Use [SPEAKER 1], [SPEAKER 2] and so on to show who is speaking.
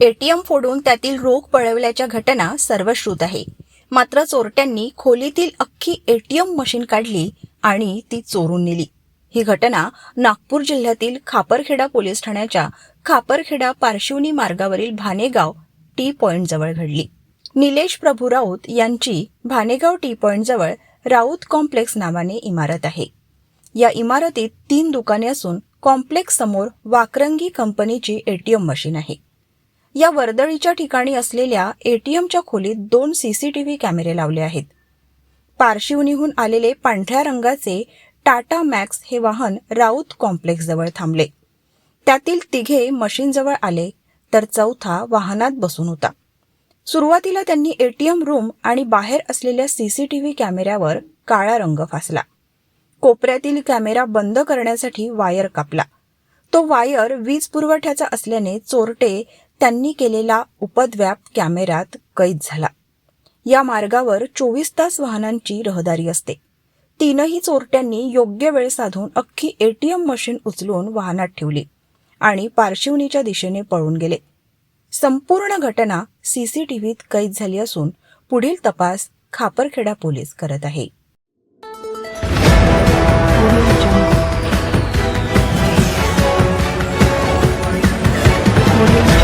[SPEAKER 1] ATM फोडून त्यातील रोख पळवल्याच्या घटना सर्वश्रुत आहे. मात्र चोरट्यांनी खोलीतील अख्खी एटीएम मशीन काढली आणि ती चोरून नेली. ही घटना नागपूर जिल्ह्यातील खापरखेडा पोलीस ठाण्याच्या खापरखेडा पारशिवनी मार्गावरील भानेगाव टी पॉइंट जवळ घडली. निलेश प्रभू राऊत यांची भानेगाव टी पॉइंट जवळ राऊत कॉम्प्लेक्स नावाने इमारत आहे. या इमारतीत तीन दुकाने असून कॉम्प्लेक्स समोर वाकरंगी कंपनीची एटीएम मशीन आहे. या वर्दळीच्या ठिकाणी असलेल्या एटीएमच्या खोलीत दोन सीसीटीव्ही कॅमेरे लावले आहेत. पारशिवनीहून आलेले पांढऱ्या रंगाचे टाटा मॅक्स हे वाहन राऊत कॉम्प्लेक्सजवळ थांबले. त्यातील तिघे मशीनजवळ आले तर चौथा वाहनात बसून होता. सुरुवातीला त्यांनी एटीएम रूम आणि बाहेर असलेल्या सीसीटीव्ही कॅमेऱ्यावर काळा रंग फासला. कोपऱ्यातील कॅमेरा बंद करण्यासाठी वायर कापला. तो वायर वीज पुरवठ्याचा असल्याने चोरटे त्यांनी केलेला उपद्व्याप कॅमेऱ्यात कैद झाला. या मार्गावर चोवीस तास वाहनांची रहदारी असते. तीनही चोरट्यांनी योग्य वेळ साधून अख्खी एटीएम मशीन उचलून वाहनात ठेवली आणि पार्शिवनीच्या दिशेने पळून गेले. संपूर्ण घटना सीसीटीव्हीत कैद झाली असून पुढील तपास खापरखेडा पोलीस करत आहे. Thank you.